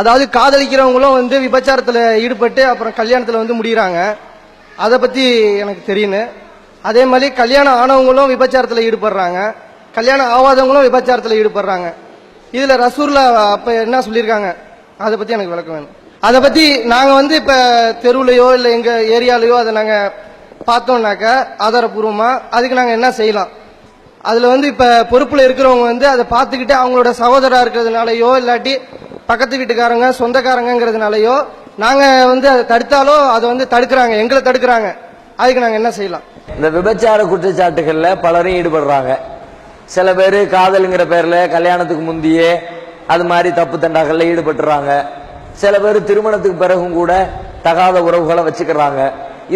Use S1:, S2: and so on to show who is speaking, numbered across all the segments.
S1: அதாவது காதலிக்கிறவங்களும் வந்து விபச்சாரத்தில் ஈடுபட்டு அப்புறம் கல்யாணத்தில் வந்து முடிகிறாங்க அதை பற்றி எனக்கு தெரியுது. அதே மாதிரி கல்யாணம் ஆனவங்களும் விபச்சாரத்தில் ஈடுபடுறாங்க. கல்யாணம் ஆகாதவங்களும் விபச்சாரத்தில் ஈடுபடுறாங்க. இதில் ரசூரில் அப்போ என்ன சொல்லியிருக்காங்க? அதை பற்றி எனக்கு விளக்கம் வேணும். அதை பற்றி நாங்கள் வந்து இப்போ தெருவுலயோ இல்லை எங்கள் ஏரியாலேயோ அதை நாங்கள் பார்த்தோம்னாக்கா ஆதாரபூர்வமாக அதுக்கு நாங்கள் என்ன செய்யலாம்? அதில் வந்து இப்போ பொறுப்பில் இருக்கிறவங்க வந்து அதை பார்த்துக்கிட்டு அவங்களோட சகோதரா இருக்கிறதுனாலையோ இல்லாட்டி பக்கத்து வீட்டுக்காரங்க சொந்தக்காரங்கிறதுனாலயோ நாங்க வந்து அதை தடுத்தாலோ அதை வந்து தடுக்கிறாங்க எங்களை தடுக்கிறாங்க. அதுக்கு நாங்க என்ன செய்யலாம்?
S2: இந்த விபச்சார குற்றச்சாட்டுகள்ல பலரும் ஈடுபடுறாங்க. சில பேர் காதலுங்கிற பேர்ல கல்யாணத்துக்கு முந்தையே அது மாதிரி தப்பு தண்டாக்கள்ல ஈடுபட்டுறாங்க. சில பேர் திருமணத்துக்கு பிறகும் கூட தகாத உறவுகளை வச்சுக்கிறாங்க.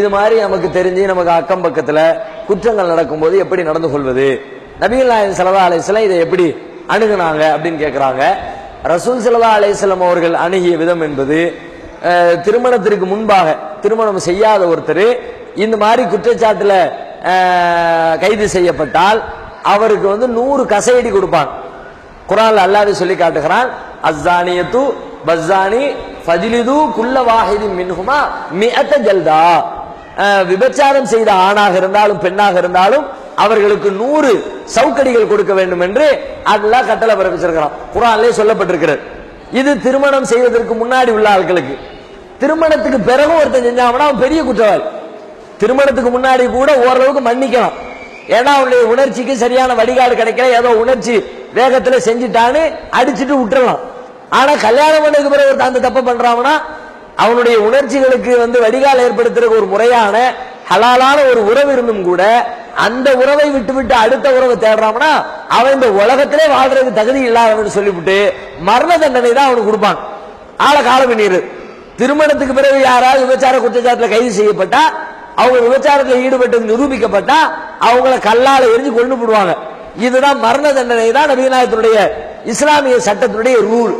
S2: இது மாதிரி நமக்கு தெரிஞ்சு நமக்கு அக்கம் பக்கத்துல குற்றங்கள் நடக்கும்போது எப்படி நடந்து கொள்வது? நபிகள் நாயன் சல்லா அலிஸ்லாம் இதை எப்படி அணுகுனாங்க அப்படின்னு கேட்கிறாங்க ரசூல் சல்லா அலிஸ்லாம் அவர்கள் அணுகிய விதம் என்பது திருமணத்திற்கு முன்பாக திருமணம் செய்யாத ஒருத்தர் இந்த மாதிரி குற்றச்சாட்டில் கைது செய்யப்பட்டால் அவருக்கு வந்து நூறு கசையடி கொடுப்பாங்க. குரான் அல்லாது சொல்லி காட்டுகிறான் அஸ்ஸானியத்து பஸ்ஸானி ஃபஜிலிது குல்ல வாஹிதி மின்ஹுமா மிஅத்த ஜல்தா. விபச்சாரம் செய்த ஆணாக இருந்தாலும் பெண்ணாக இருந்தாலும் அவர்களுக்கு நூறு சவுக்கடிகள் கொடுக்க வேண்டும் என்று அல்லாஹ் கட்டளை பிறப்பிச்சிருக்கிறான். குரான்லே சொல்லப்பட்டிருக்கிறது. இது திருமணம் செய்வதற்கு முன்னாடி உள்ள ஆட்களுக்கு. திருமணத்துக்கு பிறகு ஒருத்தன் செஞ்சாங்கன்னா அவன் பெரிய குற்றவாளி. திருமணத்துக்கு முன்னாடி கூட ஓரளவுக்கு மன்னிக்கலாம் ஏன்னா அவனுடைய உணர்ச்சிக்கு சரியான வழிகாடு கிடைக்கல. ஏதோ உணர்ச்சி வேகத்துல செஞ்சுட்டான்னு அடிச்சுட்டு விட்டுறலாம். ஆனா கல்யாணம் பண்ணதுக்கு பிறகு ஒருத்தன் அந்த தப்பு பண்றான்னா அவனுடைய உணர்ச்சிகளுக்கு வந்து வடிகால் ஏற்படுத்துறதுக்கு ஒரு முறையான ஹலாலான ஒரு உறவு இருந்தும் கூட அந்த உறவை விட்டு விட்டு அடுத்த உறவை தேடுறான்னா அவன் இந்த உலகத்திலே வாழ்றதுக்கு தகுதி இல்லாதவன் சொல்லிவிட்டு மரண தண்டனை தான் அவனுக்கு கொடுப்பான். ஆளை காலம் பண்ணிடு. திருமணத்துக்கு பிறகு யாராவது விபச்சார குற்றச்சாட்டுல கைது செய்யப்பட்டா அவங்க விபச்சாரத்தில் ஈடுபட்டது நிரூபிக்கப்பட்டா அவங்கள கல்லால எரிஞ்சு கொண்டு போடுவாங்க இதுதான் மரண தண்டனை தான் நபிநாயகத்தினுடைய இஸ்லாமிய சட்டத்தினுடைய ரூல்.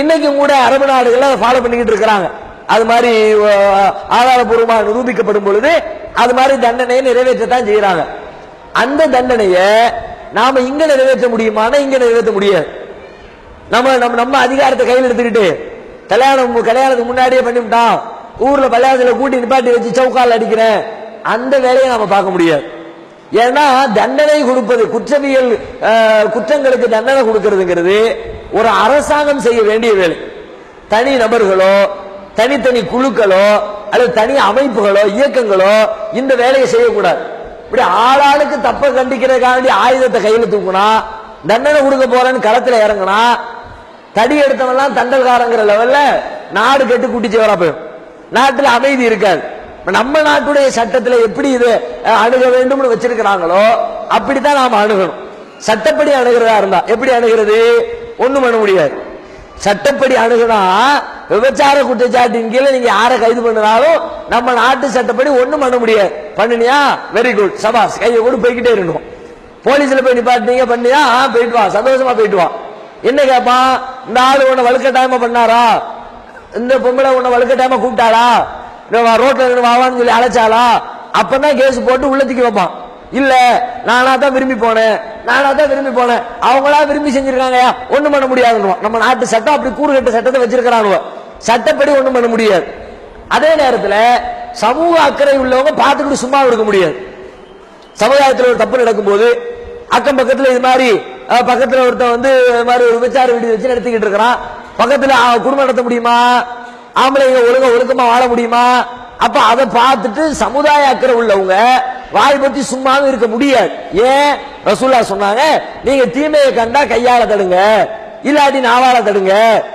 S2: இன்னைக்கும் கூட அரபு நாடுகள் அதை ஃபாலோ பண்ணிக்கிட்டு இருக்கிறாங்க. அது மாதிரி ஆதாரபூர்வமாக நிரூபிக்கப்படும் பொழுது அது மாதிரி தண்டனையை நிறைவேற்றத்தான் செய்யறாங்க அந்த தண்டனையை நாம இங்க நிறைவேற்ற முடியுமானா இங்க நிறைவேற்ற முடியாது. நம்ம நம்ம நம்ம அதிகாரத்தை கையில் எடுத்துக்கிட்டு கல்யாணம் கல்யாணத்துக்கு முன்னாடியே பண்ணிவிட்டான். ஊர்ல கல்யாணத்துல கூட்டி நிப்பாட்டி வச்சு சவுக்கால் அடிக்கிறேன். அந்த வேலையை நாம பார்க்க முடியாது. ஏன்னா தண்டனை கொடுப்பது குற்றவியல் குற்றங்களுக்கு தண்டனை கொடுக்கிறதுங்கிறது ஒரு அரசாங்கம் செய்ய வேண்டிய வேலை. தனி நபர்களோ தனித்தனி குழுக்களோ அல்லது தனி அமைப்புகளோ இயக்கங்களோ இந்த வேலையை செய்யக்கூடாது. இப்படி ஆளாளுக்கு தப்ப கண்டிக்கிறதுக்காண்டி ஆயுதத்தை கையில் தூக்குனா தண்டனை கொடுக்க போறேன்னு களத்துல இறங்குனா தடி எடுத்தவெல்லாம் தண்டல்காரங்கிற லெவல்ல நாடு கெட்டு குட்டிச்சு வர நாட்டில் அமைதி இருக்காது. நம்ம நாட்டுடைய சட்டத்தில் எப்படி இது அணுக வேண்டும்னு வச்சிருக்கிறாங்களோ அப்படித்தான் நாம் அணுகணும். சட்டப்படி அணுகிறதா இருந்தா எப்படி அணுகிறது? ஒண்ணும் பண்ண முடியாது. சட்டப்படி அணுகுனா விபச்சார குற்றச்சாட்டின் கீழே நீங்க யாரை கைது பண்ணினாலும் நம்ம நாட்டு சட்டப்படி ஒண்ணும் பண்ண முடியாது. பண்ணினியா? வெரி குட் சபாஸ் கையை கூட போய்கிட்டே இருக்கணும். போலீஸ்ல போய் நிப்பாட்டினீங்க பண்ணியா? ஆ, போயிட்டு வா. சந்தோஷமா போயிட்டு வா. என்ன கேட்பான் இந்த ஆள் உன்னை வலுக்கட்டாயமா பண்ணாரா? இந்த பொம்பளை உன்னை வலுக்கட்டாயமா கூப்பிட்டாளா? வா, ரோட்ல நின்னு வாவான்னு சொல்லி அழைச்சாளா? அப்பதான் கேஸ் போட்டு உள்ளத்துக்கு வைப்பான். இல்ல நானா தான் விரும்பி போனேன். நானா தான் விரும்பி போனேன். அவங்களா விரும்பி செஞ்சிருக்காங்க ஒண்ணும் பண்ண முடியாதுன்னு நம்ம நாட்டு சட்டம் அப்படி கூறுகட்ட சட்டத்தை வச்சிருக்கிறாங்க சட்டப்படி ஒண்ணும் பண்ண முடியாது. அதே நேரத்துல சமூக அக்கறை உள்ளவங்க பார்த்துக்கிட்டு சும்மா இருக்க முடியாது. சமுதாயத்தில் ஒரு தப்பு நடக்கும்போது அக்கம் பக்கத்துல இது மாதிரி பக்கத்துல ஒருத்தன் வந்து இது மாதிரி ஒரு விபச்சார வீடு வச்சு நடத்திக்கிட்டு இருக்கிறான். பக்கத்துல குடும்பம் நடத்த முடியுமா? ஆம்பளைங்க ஒழுங்க ஒழுக்கமா வாழ முடியுமா? அப்ப அதை பார்த்துட்டு சமுதாய அக்கறை உள்ளவங்க வாய் பத்தி சும்மாவும் இருக்க முடியாது. ஏன்? ரசூல்லா சொன்னாங்க நீங்க தீமையை கண்டா கையால தடுங்க இல்லாட்டி நாவால தடுங்க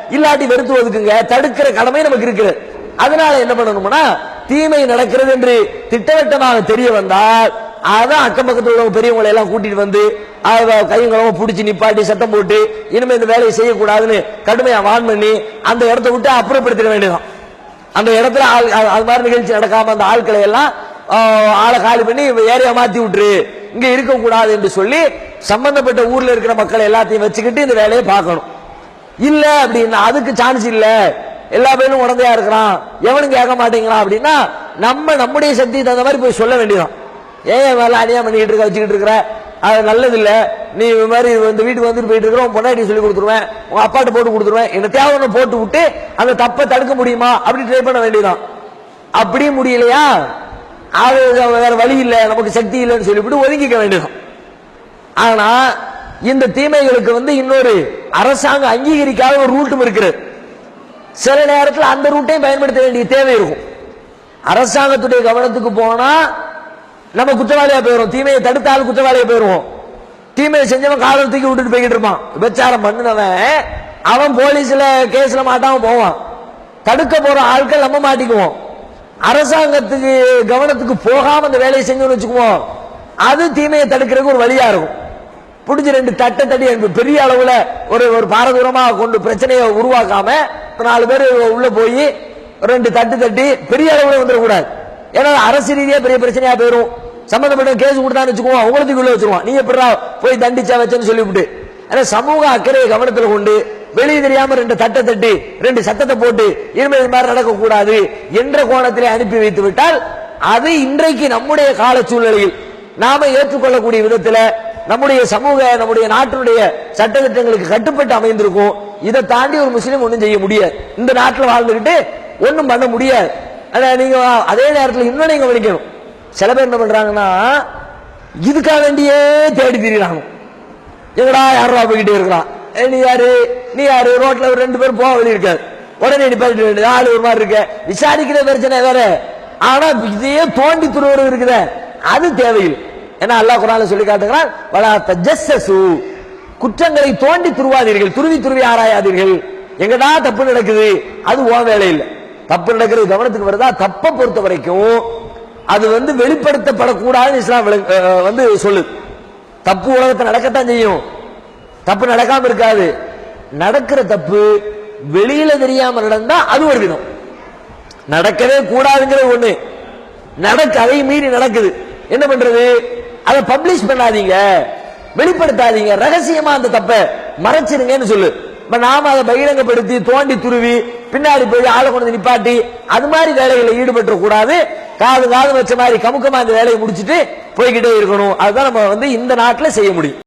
S2: இல்லாட்டி வெறுத்து ஒதுக்குங்க தடுக்கிற கடமை நமக்கு இருக்குது. அதனால என்ன பண்ணணும்னா தீமை நடக்கிறது என்று திட்டவட்டமாக தெரிய வந்தால் அதான் அக்கம் பக்கத்தில் உள்ளவங்க பெரியவங்களை எல்லாம் கூட்டிட்டு வந்து கையங்களும் பிடிச்சி நிப்பாட்டி சட்டம் போட்டு இனிமே இந்த வேலையை செய்யக்கூடாதுன்னு கடுமையா வான் பண்ணி அந்த இடத்த விட்டு அப்புறப்படுத்திட வேண்டியதான் அந்த இடத்துல ஆள் அது- அது மாதிரி நிகழ்ச்சி நடக்காம அந்த ஆட்களை எல்லாம் ஆளை காலி பண்ணி ஏரியா மாத்தி விட்டுரு. இங்க இருக்க கூடாது என்று சொல்லி சம்பந்தப்பட்ட ஊர்ல இருக்கிற மக்களை எல்லாத்தையும் வச்சுக்கிட்டு இந்த வேலையை பார்க்கணும். இல்ல அப்படின்னா அதுக்கு சான்ஸ் இல்ல. எல்லா பேரும் உடந்தையா இருக்கிறான். எவனும் கேட்க மாட்டேங்கிறான் அப்படின்னா நம்ம நம்முடைய சக்திக்கு தகுந்த மாதிரி போய் சொல்ல வேண்டியதான் ஏன் வேலை அநியா பண்ணிக்கிட்டு இருக்க வச்சுக்கிட்டு இருக்கிற? அது நல்லது நீ இது மாதிரி இந்த வீட்டுக்கு வந்துட்டு போயிட்டு இருக்கிறோம் பொண்டாட்டி சொல்லி கொடுத்துருவேன் உங்க அப்பாட்ட போட்டு கொடுத்துருவேன் என்ன தேவை போட்டு விட்டு அந்த தப்பை தடுக்க முடியுமா அப்படி ட்ரை பண்ண வேண்டியதான் அப்படியும் முடியலையா? அது வேற வழி இல்லை நமக்கு சக்தி இல்லைன்னு சொல்லிவிட்டு ஒதுங்கிக்க வேண்டியதான் ஆனா இந்த தீமைகளுக்கு வந்து இன்னொரு அரசாங்கம் அங்கீகரிக்காத ஒரு ரூட்டும் இருக்கிறது சில நேரத்தில் அந்த ரூட்டையும் பயன்படுத்த வேண்டிய தேவை இருக்கும். அரசாங்கத்துடைய கவனத்துக்கு போனா நம்ம குற்றவாளியா போயிடும் தீமையை தடுத்தாலும் குற்றவாளியா போயிடுவோம் தீமையை செஞ்சவன் காலம் தூக்கி விட்டுட்டு போய்கிட்டு இருப்பான். விபச்சாரம் பண்ணினவன் அவன் போலீஸ்ல கேஸ்ல மாட்டாம போவான். தடுக்க போற ஆட்கள் நம்ம மாட்டிக்குவோம். அரசாங்கத்துக்கு கவனத்துக்கு போகாம அந்த வேலையை செஞ்சோம்னு வச்சுக்குவோம். அது தீமையை தடுக்கிறதுக்கு ஒரு வழியா இருக்கும். பிடிச்சி ரெண்டு தட்டை தட்டி எனக்கு பெரிய அளவுல ஒரு ஒரு பாரதூரமா கொண்டு பிரச்சனையை உருவாக்காம ஒரு நாலு பேர் உள்ள போய் ரெண்டு தட்டு தட்டி பெரிய அளவுல வந்துடக்கூடாது. ஏன்னா அரசு ரீதியா பெரிய பிரச்சனையா போயிடும் சம்பந்தப்பட்ட கேஸ் கொடுத்தான்னு வச்சுக்குவோம் உங்களுக்கு உள்ள வச்சிருவான். நீ எப்படா போய் தண்டிச்சா வச்சேன்னு சொல்லிவிட்டு. ஆனா சமூக அக்கறையை கவனத்தில் கொண்டு வெளியே தெரியாம ரெண்டு தட்டை தட்டி ரெண்டு சத்தத்தை போட்டு இனிமேல் இது மாதிரி நடக்க கூடாது என்ற கோணத்திலே அனுப்பி வைத்து விட்டால் அது இன்றைக்கு நம்முடைய கால சூழ்நிலையில் நாம ஏற்றுக்கொள்ளக்கூடிய விதத்துல நம்முடைய சமூக நம்முடைய நாட்டினுடைய சட்டத்திட்டங்களுக்கு கட்டுப்பட்டு அமைந்திருக்கும். இதை தாண்டி ஒரு முஸ்லீம் ஒன்றும் செய்ய முடியாது. இந்த நாட்டில் வாழ்ந்துகிட்டு ஒன்றும் பண்ண முடியாது. நீங்க அதே நேரத்தில் இன்னும் நீங்க கவனிக்கணும். சில பேர் என்ன பண்றாங்கன்னா இதுக்காக வேண்டியே தேடி திரியிறாங்க. எங்கடா யாரா போய்கிட்டே இருக்கிறான் நீ யாரு? நீ யாரு? ரோட்ல ஒரு ரெண்டு பேரும் போக வழி இருக்காது. உடனே நிப்பாட்டிட்டு வேண்டியது ஆளு ஒரு மாதிரி இருக்க. விசாரிக்கிற பிரச்சனை வேற. ஆனா இதையே தோண்டி துருவது இருக்குத. அது தேவையில்லை. ஏன்னா அல்லாஹ் குரான்ல சொல்லி காட்டுகிறான் வலா தஜஸ்ஸசு. குற்றங்களை தோண்டி துருவாதீர்கள் துருவி துருவி ஆராயாதீர்கள். எங்கடா தப்பு நடக்குது? அது உன் வேலை இல்லை தப்பு நடக்கிறது கவனத்துக்கு வருதா? தப்பை பொறுத்த வரைக்கும் அது வந்து வெளிப்படுத்தப்படக்கூடாதுன்னு இஸ்லாம் வந்து சொல்லு. தப்பு உலகத்தை நடக்கத்தான் செய்யும். தப்பு நடக்காம இருக்காது. நடக்கிற தப்பு வெளியில தெரியாம நடந்தா அது ஒரு விதம். நடக்கவே கூடாதுங்கிறது ஒண்ணு. நடக்க அதை மீறி நடக்குது. என்ன பண்றது? அதை பப்ளிஷ் பண்ணாதீங்க. வெளிப்படுத்தாதீங்க. ரகசியமா அந்த தப்பை மறைச்சிருங்கன்னு சொல்லு. இப்ப நாம அதை பகிரங்கப்படுத்தி தோண்டி துருவி பின்னாடி போய் ஆளை கொண்டு வந்து நிப்பாட்டி அது மாதிரி வேலைகளில் ஈடுபட்டு கூடாது. காது காது வச்ச மாதிரி கமுக்கமா அந்த வேலையை முடிச்சுட்டு போய்கிட்டே இருக்கணும். அதுதான் நம்ம வந்து இந்த நாட்டில் செய்ய முடியும்.